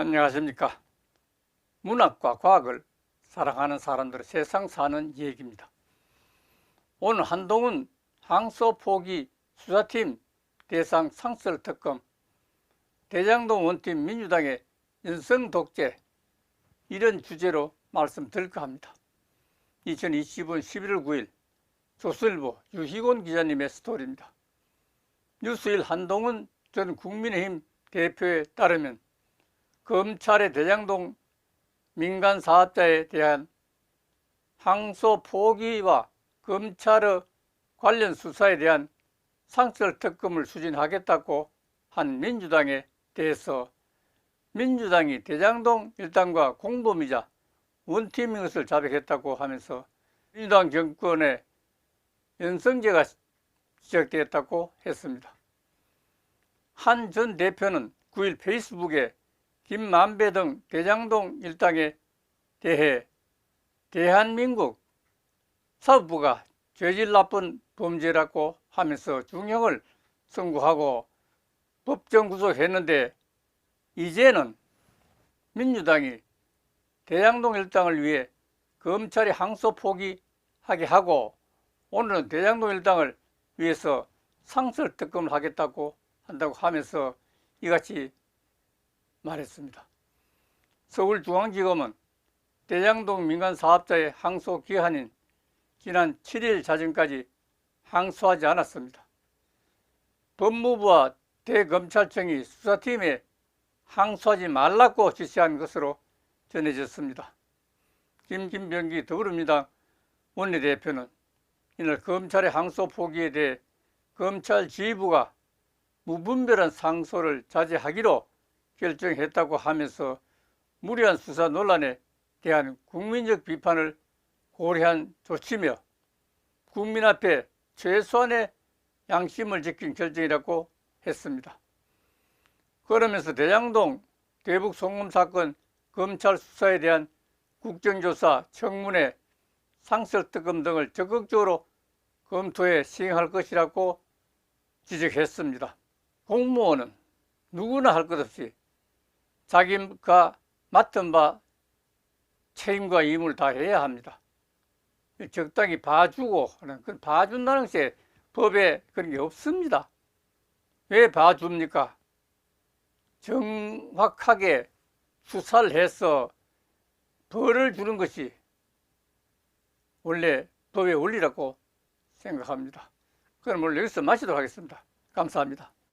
안녕하십니까. 문학과 과학을 사랑하는 사람들의 세상 사는 얘기입니다. 오늘 한동훈 항소 포기 수사팀 대상 상설 특검 대장동 원팀 민주당의 연성 독재 이런 주제로 말씀드릴까 합니다. 2020년 11월 9일 조선일보 유희곤 기자님의 스토리입니다. 뉴스일 한동훈 전 국민의힘 대표에 따르면 검찰의 대장동 민간 사업자에 대한 항소 포기와 검찰의 관련 수사에 대한 상설 특검을 추진하겠다고 한 민주당에 대해서 민주당이 대장동 일당과 공범이자 원팀인 것을 자백했다고 하면서 민주당 정권의 연성제가 시작되었다고 했습니다. 한 전 대표는 9일 페이스북에 김만배 등 대장동 일당에 대해 대한민국 사법부가 죄질 나쁜 범죄라고 하면서 중형을 선고하고 법정 구속했는데 이제는 민주당이 대장동 일당을 위해 검찰이 항소 포기하게 하고 오늘은 대장동 일당을 위해서 상설 특검을 하겠다고 한다고 하면서 이같이 말했습니다. 서울중앙지검은 대장동 민간 사업자의 항소 기한인 지난 7일 자정까지 항소하지 않았습니다. 법무부와 대검찰청이 수사팀에 항소하지 말라고 지시한 것으로 전해졌습니다. 김김병기 더불어민주당 원내대표는 이날 검찰의 항소 포기에 대해 검찰 지휘부가 무분별한 상소를 자제하기로 결정했다고 하면서 무리한 수사 논란에 대한 국민적 비판을 고려한 조치며 국민 앞에 최소한의 양심을 지킨 결정이라고 했습니다. 그러면서 대장동 대북 송금 사건 검찰 수사에 대한 국정조사, 청문회, 상설특검 등을 적극적으로 검토해 시행할 것이라고 지적했습니다. 공무원은 누구나 할 것 없이 자기가 맡은 바 책임과 임무를 다 해야 합니다. 적당히 봐주고 하는 그 봐준다는 것이 법에 그런 게 없습니다. 왜 봐줍니까? 정확하게 수사를 해서 벌을 주는 것이 원래 법의 원리라고 생각합니다. 그럼 오늘 여기서 마치도록 하겠습니다. 감사합니다.